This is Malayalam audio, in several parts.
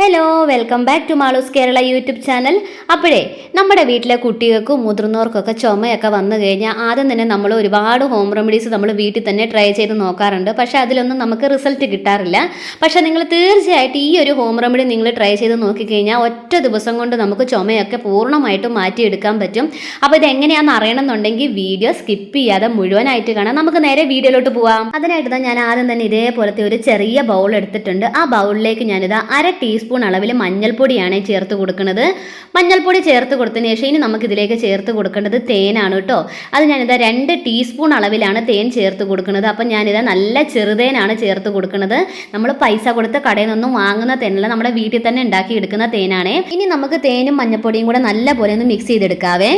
Hello welcome back to Maloos Kerala YouTube channel അപ്പോഴേ നമ്മുടെ വീട്ടിലെ കുട്ടികൾക്കും മുതിർന്നവർക്കൊക്കെ ചുമയൊക്കെ വന്നു കഴിഞ്ഞാൽ ആദ്യം തന്നെ നമ്മൾ ഒരുപാട് ഹോം റെമഡീസ് നമ്മൾ വീട്ടിൽ തന്നെ ട്രൈ ചെയ്ത് നോക്കാറുണ്ട്. പക്ഷേ അതിലൊന്നും നമുക്ക് റിസൾട്ട് കിട്ടാറില്ല. പക്ഷേ നിങ്ങൾ തീർച്ചയായിട്ടും ഈ ഒരു ഹോം റെമഡി നിങ്ങൾ ട്രൈ ചെയ്ത് നോക്കിക്കഴിഞ്ഞാൽ ഒറ്റ ദിവസം കൊണ്ട് നമുക്ക് ചുമയൊക്കെ പൂർണമായിട്ടും മാറ്റിയെടുക്കാൻ പറ്റും. അപ്പോൾ ഇത് എങ്ങനെയാണെന്ന് അറിയണമെന്നുണ്ടെങ്കിൽ വീഡിയോ സ്കിപ്പ് ചെയ്യാതെ മുഴുവനായിട്ട് കാണാം. നമുക്ക് നേരെ വീഡിയോയിലോട്ട് പോവാം. അതിനായിട്ട് ഞാൻ ആദ്യം തന്നെ ഇതേപോലത്തെ ഒരു ചെറിയ ബൗൾ എടുത്തിട്ടുണ്ട്. ആ ബൗളിലേക്ക് ഞാനിത് അര ടീസ്പൂൺ അളവിൽ മഞ്ഞൾപ്പൊടിയാണ് ചേർത്ത് കൊടുക്കുന്നത്. മഞ്ഞൾപ്പൊടി ചേർത്ത് കൊടുത്തതിന് ശേഷം ഇനി നമുക്ക് ഇതിലേക്ക് ചേർത്ത് കൊടുക്കേണ്ടത് തേനാണ് കേട്ടോ. അത് ഞാനിതാ രണ്ട് ടീസ്പൂൺ അളവിലാണ് തേൻ ചേർത്ത് കൊടുക്കുന്നത്. അപ്പം ഞാനിതാ നല്ല ചെറുതേനാണ് ചേർത്ത് കൊടുക്കുന്നത്. നമ്മൾ പൈസ കൊടുത്ത് കടയിൽ നിന്നും വാങ്ങുന്ന തേനല്ല നമ്മുടെ വീട്ടിൽ തന്നെ ഉണ്ടാക്കി എടുക്കുന്ന തേനാണ്. ഇനി നമുക്ക് തേനും മഞ്ഞൾപ്പൊടിയും കൂടെ നല്ല പോലെ ഒന്ന് മിക്സ് ചെയ്തെടുക്കാവേ.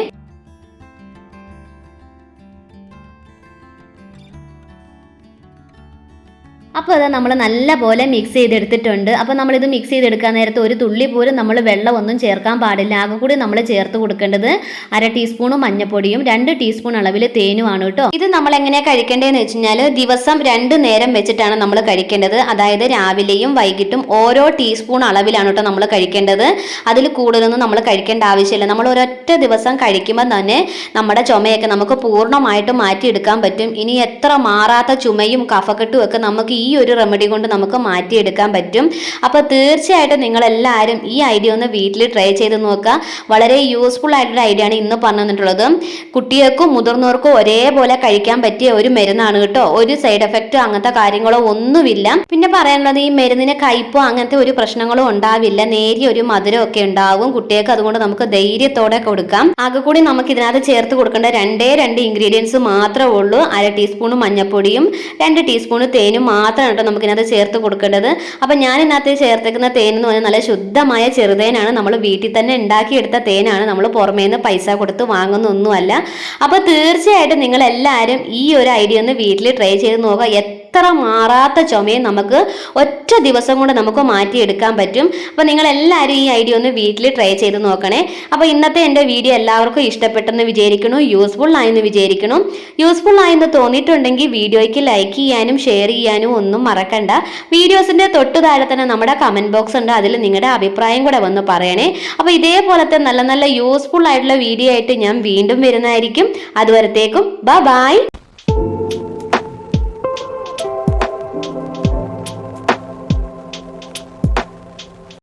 അപ്പോൾ അത് നമ്മൾ നല്ല പോലെ മിക്സ് ചെയ്തെടുത്തിട്ടുണ്ട്. അപ്പോൾ നമ്മളിത് മിക്സ് ചെയ്തെടുക്കാൻ നേരത്ത് ഒരു തുള്ളി പോലും നമ്മൾ വെള്ളമൊന്നും ചേർക്കാൻ പാടില്ല. ആകെ കൂടി നമ്മൾ ചേർത്ത് കൊടുക്കേണ്ടത് അര ടീസ്പൂൺ മഞ്ഞപ്പൊടിയും രണ്ട് ടീസ്പൂൺ അളവിൽ തേനുമാണ് കേട്ടോ. ഇത് നമ്മൾ എങ്ങനെയാണ് കഴിക്കേണ്ടതെന്ന് വെച്ച് കഴിഞ്ഞാൽ ദിവസം രണ്ട് നേരം വെച്ചിട്ടാണ് നമ്മൾ കഴിക്കേണ്ടത്. അതായത് രാവിലെയും വൈകിട്ടും ഓരോ ടീസ്പൂൺ അളവിലാണ് കേട്ടോ നമ്മൾ കഴിക്കേണ്ടത്. അതിൽ കൂടുതലൊന്നും നമ്മൾ കഴിക്കേണ്ട ആവശ്യമില്ല. നമ്മൾ ഒരൊറ്റ ദിവസം കഴിക്കുമ്പോൾ തന്നെ നമ്മുടെ ചുമയൊക്കെ നമുക്ക് പൂർണമായിട്ട് മാറ്റിയെടുക്കാൻ പറ്റും. ഇനി എത്ര മാറാത്ത ചുമയും കഫക്കെട്ടും ഒക്കെ നമുക്ക് ഈ ഒരു റെമഡി കൊണ്ട് നമുക്ക് മാറ്റിയെടുക്കാൻ പറ്റും. അപ്പോൾ തീർച്ചയായിട്ടും നിങ്ങളെല്ലാവരും ഈ ഐഡിയ ഒന്ന് വീട്ടിൽ ട്രൈ ചെയ്ത് നോക്കുക. വളരെ യൂസ്ഫുൾ ആയിട്ടുള്ള ഐഡിയ ആണ് ഇന്ന് പറഞ്ഞു തന്നിട്ടുള്ളത്. കുട്ടികൾക്കും മുതിർന്നവർക്കും ഒരേപോലെ കഴിക്കാൻ പറ്റിയ ഒരു മരുന്നാണ് കേട്ടോ. ഒരു സൈഡ് എഫക്റ്റോ അങ്ങനത്തെ കാര്യങ്ങളോ ഒന്നുമില്ല. പിന്നെ പറയാനുള്ളത് ഈ മരുന്നിന് കയ്പോ അങ്ങനത്തെ ഒരു പ്രശ്നങ്ങളോ ഉണ്ടാവില്ല. നേരിയ ഒരു മധുരം ഒക്കെ ഉണ്ടാവും. കുട്ടികൾക്ക് അതുകൊണ്ട് നമുക്ക് ധൈര്യത്തോടെ കൊടുക്കാം. ആകെ കൂടി നമുക്ക് ഇതിനകത്ത് ചേർത്ത് കൊടുക്കേണ്ട രണ്ടേ രണ്ട് ഇൻഗ്രീഡിയൻസ് മാത്രമേ ഉള്ളൂ. അര ടീസ്പൂൺ മഞ്ഞൾപ്പൊടിയും രണ്ട് ടീസ്പൂൺ തേനും മാത്രമാണ് കേട്ടോ നമുക്ക് ഇതിനകത്ത് ചേർത്ത് കൊടുക്കേണ്ടത്. അപ്പം ഞാൻ ഇതിനകത്ത് ചേർത്തേക്കുന്ന തേൻ എന്ന് പറഞ്ഞാൽ നല്ല ശുദ്ധമായ ചെറുതേനാണ് നമ്മൾ വീട്ടിൽ തന്നെ ഉണ്ടാക്കിയെടുത്ത തേനാണ് നമ്മൾ പുറമേ നിന്ന് പൈസ കൊടുത്ത് വാങ്ങുന്നൊന്നുമല്ല. അപ്പോൾ തീർച്ചയായിട്ടും നിങ്ങളെല്ലാവരും ഈ ഒരു ഐഡിയ ഒന്ന് വീട്ടിൽ ട്രൈ ചെയ്ത് നോക്കുക. എത്ര മാറാത്ത ചുമയും നമുക്ക് ഒറ്റ ദിവസം കൊണ്ട് നമുക്ക് മാറ്റിയെടുക്കാൻ പറ്റും. അപ്പോൾ നിങ്ങൾ എല്ലാവരും ഈ ഐഡിയ ഒന്ന് വീട്ടിൽ ട്രൈ ചെയ്ത് നോക്കണേ. അപ്പോൾ ഇന്നത്തെ എന്റെ വീഡിയോ എല്ലാവർക്കും ഇഷ്ടപ്പെട്ടെന്ന് വിചാരിക്കണു യൂസ്ഫുൾ ആയെന്ന് വിചാരിക്കണു യൂസ്ഫുൾ ആയെന്ന് തോന്നിയിട്ടുണ്ടെങ്കിൽ വീഡിയോയ്ക്ക് ലൈക്ക് ചെയ്യാനും ഷെയർ ചെയ്യാനും ഒന്നും മറക്കണ്ട. വീഡിയോസിന്റെ തൊട്ട് താഴെ തന്നെ നമ്മുടെ കമന്റ് ബോക്സ് ഉണ്ട്. അതിൽ നിങ്ങളുടെ അഭിപ്രായം കൂടെ വന്ന് പറയണേ. അപ്പോൾ ഇതേപോലത്തെ നല്ല നല്ല യൂസ്ഫുൾ ആയിട്ടുള്ള വീഡിയോ ആയിട്ട് ഞാൻ വീണ്ടും വരുന്നതായിരിക്കും. അതുവരത്തേക്കും. ബ ബായ്